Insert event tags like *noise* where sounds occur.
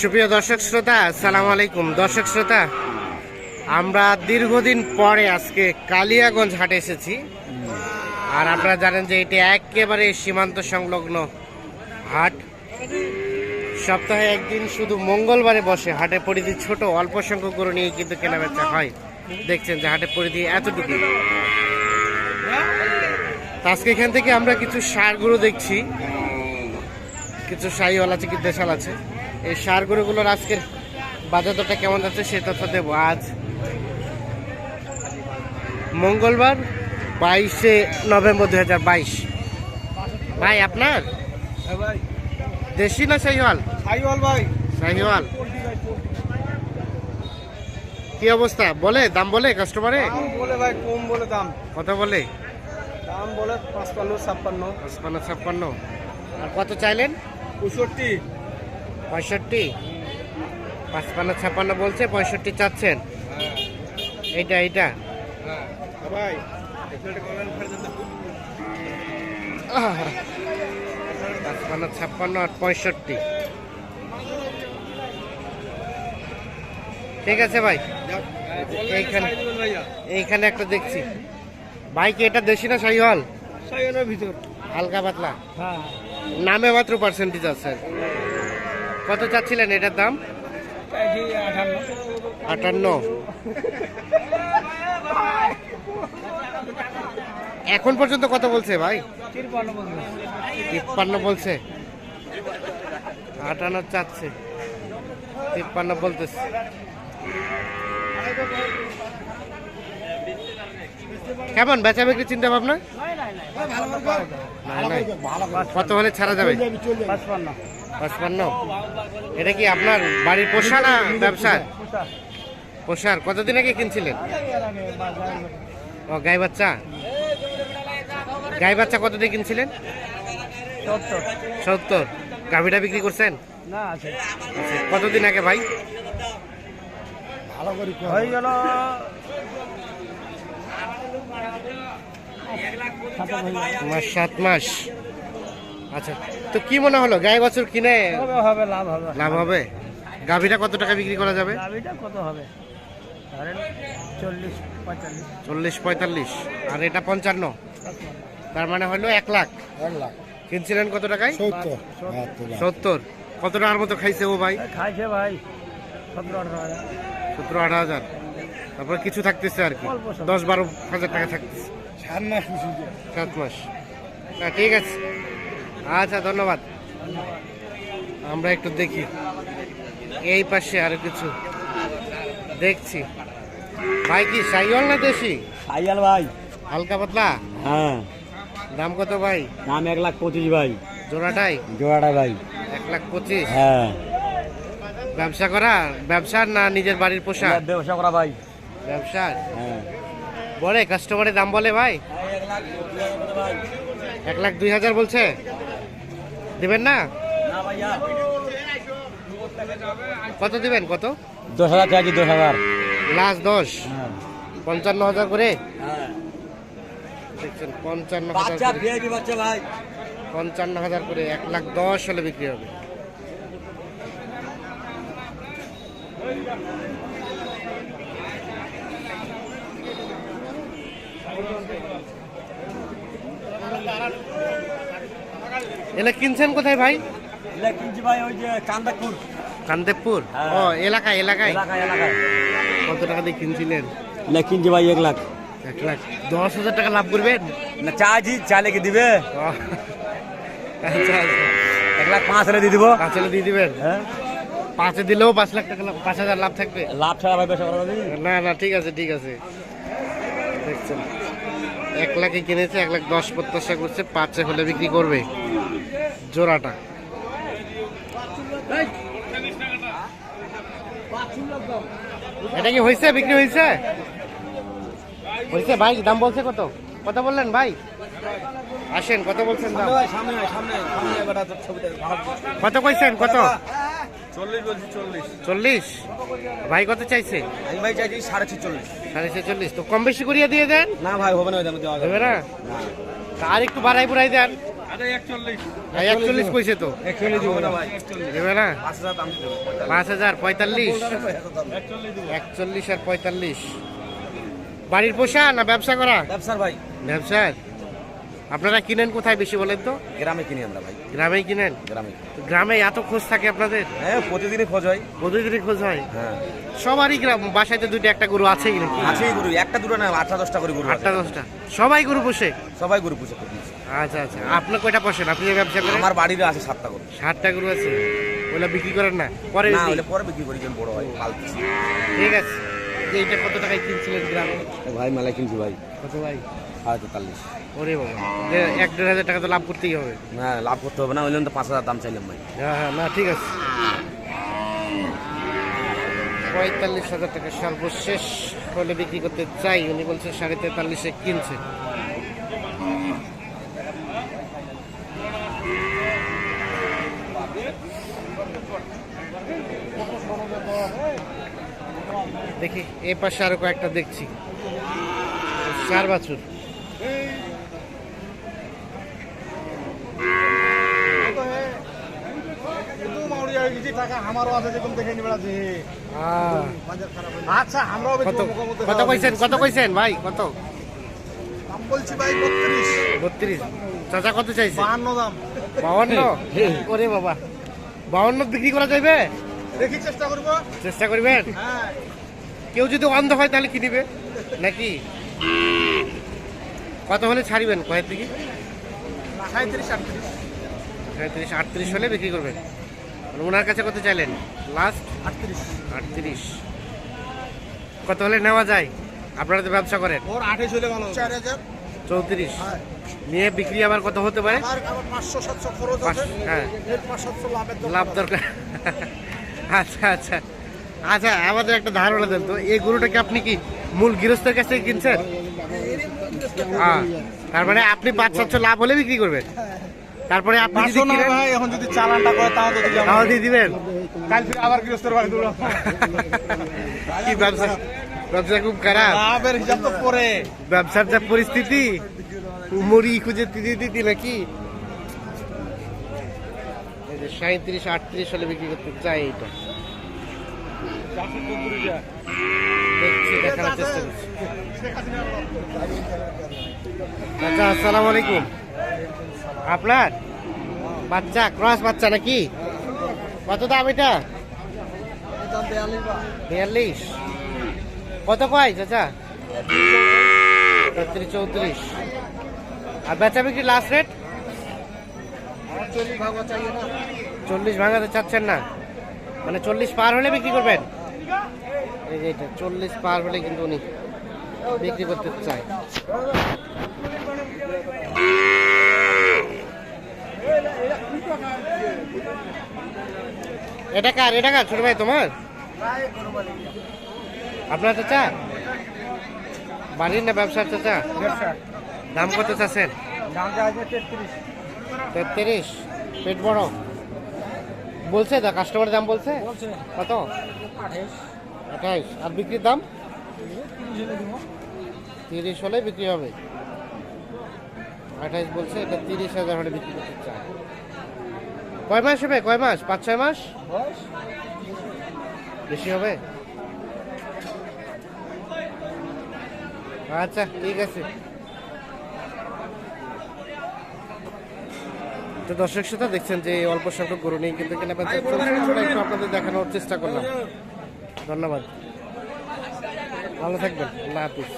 সুপ্রিয় দর্শক শ্রোতা সালাম আলাইকুম। দর্শক শ্রোতা, আমরা দীর্ঘদিন পরে আজকে কালিয়াগঞ্জ হাটে এসেছি। আর আপনারা জানেন যে এটি একেবারে সীমান্ত সংলগ্ন হাট। সপ্তাহে একদিন শুধু মঙ্গলবারে বসে হাটে পরিধি ছোট, অল্প সংখ্যক গরু নিয়ে কিন্তু কেনাবেচা হয়। দেখছেন যে হাটে পরিধি এতটুকু আজকে এখান থেকে আমরা কিছু সার গরু দেখছি। কিছু শাহিওয়াল আছে কি দেশাল আছে। এই সার গরুগুলোর আজকের বাজার দরটা কেমন যাচ্ছে সে তথ্য দেবো। আজ মঙ্গলবার বাইশে নভেম্বর দু হাজার বাইশ। ভাই আপনার? ভাই। দেশি না শাহিওয়াল সাইওয়াল ভাই। শাহিওয়াল কি অবস্থা? বলে দাম বলে কাস্টমারে বলে ভাই কম বলে দাম। কত বলে? দাম বলে পাঁচপান্ন ছাপ্পান্ন। পঁচপান্ন ছাপ্পান্ন। আর কত চাইলেন? পঁয়ষট্টি। পঁয়ষট্টি? পাঁচপান্ন ছাপ্পান্ন বলছে পঁয়ষট্টি চাচ্ছেন। এইটা এইটা। পাঁচপান্ন ছাপ্পান্ন আর পঁয়ষট্টি। ঠিক আছে ভাই। এইখানে এইখানে একটা দেখছি। ভাই কি এটা দেশি না সাইওয়ালের ভিতর। হালকা পাতলা। হ্যাঁ। নামে মাত্র পার্সেন্টেজ আছে। কত চাচ্ছিলেন এটার দাম? আটান্ন। এখন পর্যন্ত কত বলছে ভাই? তিপ্পান্ন বলছে। আটান্ন চাচ্ছে। তিপ্পান্ন বলতেছে। কেমন বেচা বিক্রি চিন্তা ভাবনা। কত হলে ছাড়া যাবে? পাঁচপান্ন। এটা কি আপনার বাড়ির পোষা না ব্যবসা পোষার। কতদিন আগে কিনছিলেন? ও গাই বাচ্চা? গাই বাচ্চা কত দিয়ে কিনছিলেন? সত্তর। গাভিটা বিক্রি করছেন? কতদিন আগে ভাই? ভালো করে হয়ে গেল সাত মাস। আচ্ছা তো কি মনে হলো? গাই বছর কিনে হবে হবে লাভ হবে। লাভ হবে? গাভিটা কত টাকা বিক্রি করা যাবে? দাবিটা কত হবে? ধরেন চল্লিশ পঁয়তাল্লিশ। আর এটা পঞ্চান্ন। তার মানে হলো এক লাখ। লাখ। কিনছিলেন কত টাকায়? সত্তর। কত টাকার মতো খাইছে ও ভাই? খাইছে ভাই সতেরো আঠারো হাজার। সতেরো আট হাজার। তারপর কিছু থাকতেছে আর কি। দশ বারো হাজার টাকা থাকতেছে। সাত মাস সাত মাস। হ্যাঁ ঠিক আছে। আচ্ছা ধন্যবাদ। আমরা একটু দেখি। এই পাশে আরও কিছু দেখছি। ভাই কি সাইওয়াল না দেশি? সাইয়াল ভাই। হালকা পাতলা? হ্যাঁ। দাম কত ভাই? দাম এক লাখ পঁচিশ ভাই। জোড়াটাই? জোড়াটা ভাই। এক লাখ পঁচিশ? হ্যাঁ। ব্যবসা করা? ব্যবসা না নিজের বাড়ির পোশাক? ব্যবসা করা ভাই। ব্যবসার? হ্যাঁ। বলে কাস্টমারের দাম বলে ভাই? এক লাখ দুই হাজার বলছে। দিবেন না? কত দিবেন কত? দশ হাজার চাইছি দশ হাজার। লাস্ট দশ। হ্যাঁ। পঞ্চান্ন হাজার করে? দেখছেন পঞ্চান্ন হাজার পঞ্চান্ন হাজার করে এক লাখ দশ হলে বিক্রি হবে। এলা কিনছেন কোথায় ভাই? এলা কিনছি ভাই ওই যে কান্দাকুর কান্দেবপুর হ্যাঁ। ও এলাকায় এলাকায়? কত টাকা দিয়ে কিনছিলেন? এলা কিনছি ভাই এক লাখ। এক লাখ। দশ হাজার টাকা লাভ করবেন? না চাইছি চাইলে কি দিবে? আচ্ছা আচ্ছা। এক লাখ পাঁচ হলে দিয়ে দিব। পাঁচ হলে দিয়ে দিবেন? হ্যাঁ। পাঁচে দিলেও পাঁচ লাখ টাকা লাভ- পাঁচ হাজার লাভ থাকবে? লাভ ছাড়া ভাই ব্যবসা করা না না ঠিক আছে ঠিক আছে। দেখছেন। এক লাখে কিনেছে এক লাখ দশ প্রত্যাশা করছে পাঁচে হলে বিক্রি করবে জোড়াটা এটা কি হয়েছে বিক্রি হয়েছে হয়েছে ভাই দাম বলছে কত কত বললেন ভাই আসেন কত বলছেন কত কইছেন কত চল্লিশ ভাই কত চাইছে? ভাই চাইছি সাড়ে ছিচল্লিশ। সাড়ে ছেচল্লিশ। তো কম বেশি করিয়া দিয়ে দেন। না ভাই হবে না হবে না? আর একটু বাড়াই বুড়াই দেন। ভাই একচল্লিশ কইছে তো। একচল্লিশ দিব না ভাই। দেবে না? পাঁচ হাজার পঁয়তাল্লিশ। একচল্লিশ আর পঁয়তাল্লিশ। বাড়ির পোষা না ব্যবসা করা? ব্যবসার ভাই। ব্যবসার? আপনারা কিনেন কোথায় বেশি বলেন তো? গ্রামে কিনি আমরা ভাই। গ্রামেই কিনেন? গ্রামে গ্রামে এত খোঁজ থাকে আপনাদের? হ্যাঁ প্রতিদিনই খোঁজ হয়। প্রতিদিনই খোঁজ হয়? হ্যাঁ। সবারই গ্রাম বাসায় তো দুইটা একটা গরু আছেই নাকি? আছে গরু একটা দুটো না আটটা দশটা করে গরু আটটা দশটা। সবাই গরু পোষে? সবাই গরু পুষে আচ্ছা আচ্ছা। আপনি কয়টা পোষেন? আপনি যে ব্যবসা করেন? আমার বাড়ির আছে সাতটা গরু। সাতটা গরু আছে? ওগুলা বিক্রি করেন না? পরে না? হলে পরে বিক্রি করি যখন বড় হয় পালতেছি। ঠিক আছে। এইটা কত টাকায় কিনছিলেন গ্রামে? ভাই মেলা কিনছি ভাই। কত ভাই? সাড়ে তেতাল্লিশ। ওরে বাবা। এক দেড় হাজার টাকা তো লাভ করতেই হবে। না লাভ করতে হবে না ওই জন্য তো পাঁচ হাজার দাম চাইলাম ভাই। হ্যাঁ হ্যাঁ না ঠিক আছে। পঁয়তাল্লিশ হাজার টাকা সর্বশেষ হলে বিক্রি করতে চাই উনি বলছে সাড়ে তেতাল্লিশে কিনছে। দেখি এ পাশে আরও কয়েকটা দেখছি। চার বাছুর। আহ, আচ্ছা আমরাও কত কত কইছেন কত কইছেন ভাই কত? বলছি ভাই বত্রিশ। বত্রিশ। চাচা কত চাইছে? বাহান্ন দাম। বাউন্ন *laughs* ওরে বাবা। বাউন্ন বিক্রি করা যাবে দেখি চেষ্টা করব। চেষ্টা করবেন? হ্যাঁ। কেউ যদি অন্ধ হয় তাহলে কি নিবে? নাকি? কত হলে ছাড়িবেন? কয়ের দিকে সাঁত্রিশ আটত্রিশ। সাঁত্রিশ আটত্রিশ হলে বিক্রি করবেন। ওনার কাছে কত চাইলেন? লাস্ট আটত্রিশ। আটত্রিশ। কত হলে নেওয়া যায়? আপনারা তো ব্যবসা করেন। ওর আঠাশ হলে ভালো চার হাজার। চৌত্রিশ। হ্যাঁ। নিয়ে বিক্রি আবার কত হতে পারে? পাঁচশো সাতশো খরচ হ্যাঁ। লাভ দরকার। আচ্ছা আচ্ছা। আচ্ছা আমাদের একটা ধারণা দেন তো। এই গরুটাকে আপনি কি মূল গৃহস্থের কাছ থেকে কিনছেন? হ্যাঁ তার মানে আপনি পাঁচ সাতশো লাভ হলে বিক্রি করবেন? তারপরে আপনি যদি কিনেন ভাই এখন যদি চালানটা করে তাও তো দিলাম তাও দিয়ে দিবেন? কাল ফিরে আবার গৃহস্থের বাড়ি দৌড়াবো। *laughs* কি ব্যবসা? ব্যবসা খুব খারাপ। লাভের হিসাব তো পরে ব্যবসার যা পরিস্থিতি মুড়ি খুঁজে দিদি দিদি নাকি? এই যে সাঁত্রিশ আটত্রিশ হলে বিক্রি করতে চাই করছি। আচ্ছা আসসালামু আলাইকুম। আপনার? বাচ্চা, ক্রস বাচ্চা নাকি? কত দাম এটা? বিয়াল্লিশ। কত কয়, চাচা? চৌত্রিশ। আর বেচা বিক্রি লাস্ট রেট চল্লিশ ভাঙাতে চাচ্ছেন না। মানে চল্লিশ পার হলে বিক্রি করবেন? এই যে এটা, চল্লিশ পার হলে কিন্তু উনি বিক্রি করতে চায়। এটা কার? এটা কার? ছোট ভাই তোমার? আপনার চাচা? বাড়ির না ব্যবসার চাচা? দাম কত চাচ্ছেন? দাম তেত্রিশ। পেট বড়। বলছে দা কাস্টমার দাম বলছে? কত? আঠাইশ। আর বিক্রির দাম? তিরিশ হলে বিক্রি হবে। আঠাইশ বলছে এটা তিরিশ হাজার হলে বিক্রি করতে চায়। কয় মাস হবে? কয় মাস? পাঁচ ছয় মাস? বেশি হবে? আচ্ছা ঠিক আছে। তো দর্শক শ্রোতা দেখছেন যে অল্প সংখ্যক গরু নিয়ে কিন্তু কেনা। একটু আপনাদের দেখানোর চেষ্টা করলাম। ধন্যবাদ। ভালো থাকবেন। আল্লাহ হাফিজ।